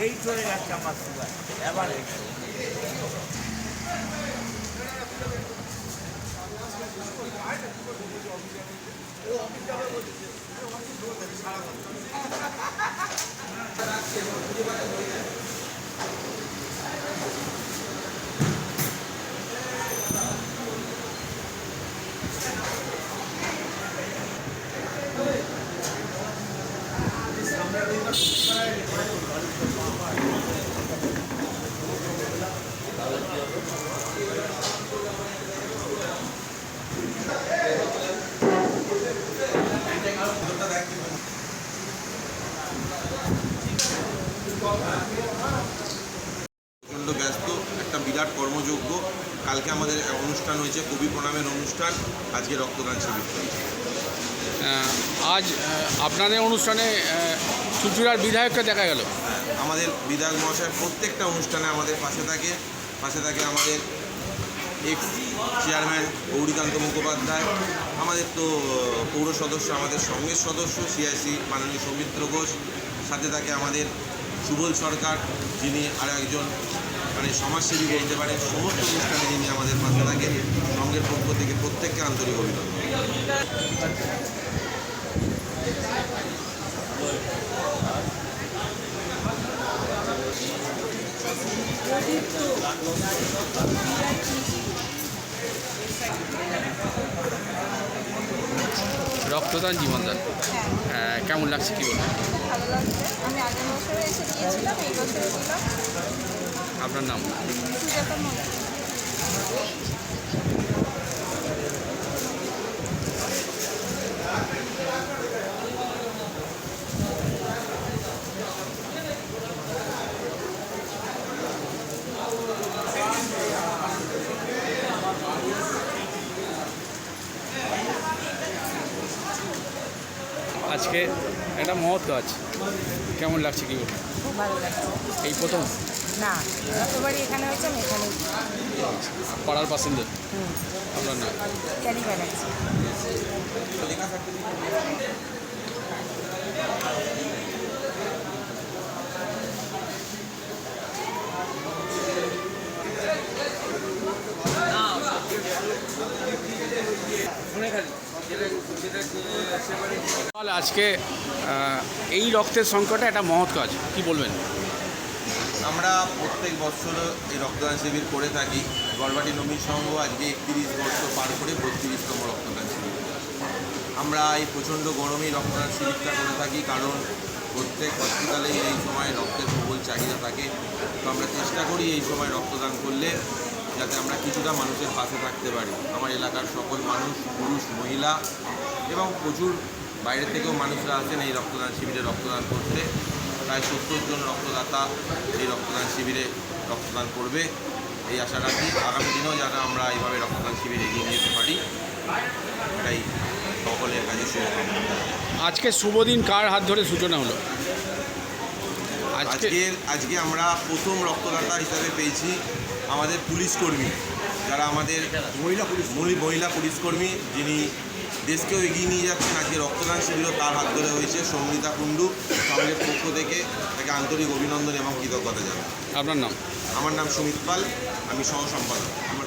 এই চলে যাচ্ছে আমার সুগার এবার প্রচণ্ড ব্যস্ত একটা বিরাট কর্মযোগ্য কালকে আমাদের অনুষ্ঠান হয়েছে কবি প্রণামের অনুষ্ঠান আজকে রক্তদান শিবির। আজ আপনাদের অনুষ্ঠানে চুচুড়ার বিধায়ককে দেখা গেল? হ্যাঁ, আমাদের বিধায়ক মহাশয় প্রত্যেকটা অনুষ্ঠানে আমাদের পাশে থাকে। পাশে থাকে আমাদের এক্স চেয়ারম্যান গৌরীকান্ত মুখোপাধ্যায়। আমাদের তো পৌর সদস্য আমাদের সঙ্গের সদস্য সিআইসি মাননীয় সৌমিত্র ঘোষ। সাথে থাকে আমাদের সুবল সরকার যিনি আর একজন মানে সমাজসেবী বলতে পারেন সমস্ত অনুষ্ঠানে যিনি আমাদের পাশে থাকে সঙ্গের পক্ষ থেকে প্রত্যেককে আন্তরিক অভিনন্দন। রক্তদান জীবনদান। আহ, কেমন লাগছে কি বলবেন? ভালো লাগছে। আমি আগের বছরও এসে দিয়েছিলাম এই বছরও দিলাম। আপনার নাম? আজকে একটা মহৎ কাজ। কেমন লাগছে কি? বলবেন খুব ভালো লাগছে। এই প্রথম? না যতবারই এখানে হয়েছে আমি এখানে পাড়ার বাসিন্দা? আপনার নাম ক্যারি ব্যানার্জি তাহলে আজকে এই রক্তের সংকটে একটা মহৎ কাজ কি বলবেন? আমরা প্রত্যেক বছর এই রক্তদান শিবির করে থাকি। গড়বাটি নবী সংঘ আজকে একত্রিশ বছর পার করে বত্রিশতম রক্তদান শিবির। আমরা এই প্রচণ্ড গরমেই রক্তদান শিবিরটা করে থাকি কারণ প্রত্যেক হসপিটালেই এই সময় রক্তের প্রবল চাহিদা থাকে। তো আমরা চেষ্টা করি এই সময় রক্তদান করলে যাতে আমরা কিছুটা মানুষের পাশে থাকতে পারি। আমার এলাকার সকল মানুষ, পুরুষ, মহিলা এবং প্রচুর বাইরে থেকেও মানুষরা আসেন এই রক্তদান শিবিরে রক্তদান করতে। প্রায় সত্তর জন রক্তদাতা এই রক্তদান শিবিরে রক্তদান করবে। এই আশা রাখি আগামী দিনেও যেন আমরা এইভাবে রক্তদান শিবির এগিয়ে নিয়ে যেতে পারি। এটাই সকলের কাছে শুভকামনা। আজকে শুভ দিন কার হাত ধরে সূচনা হলো? আজকে আজকে আজকে আমরা প্রথম রক্তদাতা হিসাবে পেয়েছি আমাদের পুলিশ কর্মী যারা আমাদের মহিলা পুলিশ মহিলা পুলিশ কর্মী যিনি দেশকেও এগিয়ে নিয়ে যাচ্ছেন আজকে রক্তদান শিবিরও তার হাত ধরে হয়েছে। সঙ্গীতা কুণ্ডু সঙ্গের পক্ষ থেকে তাকে আন্তরিক অভিনন্দন এবং কৃতজ্ঞতা জানাই। আপনার নাম? আমার নাম সুমিত পাল আমি সহ সম্পাদক আমার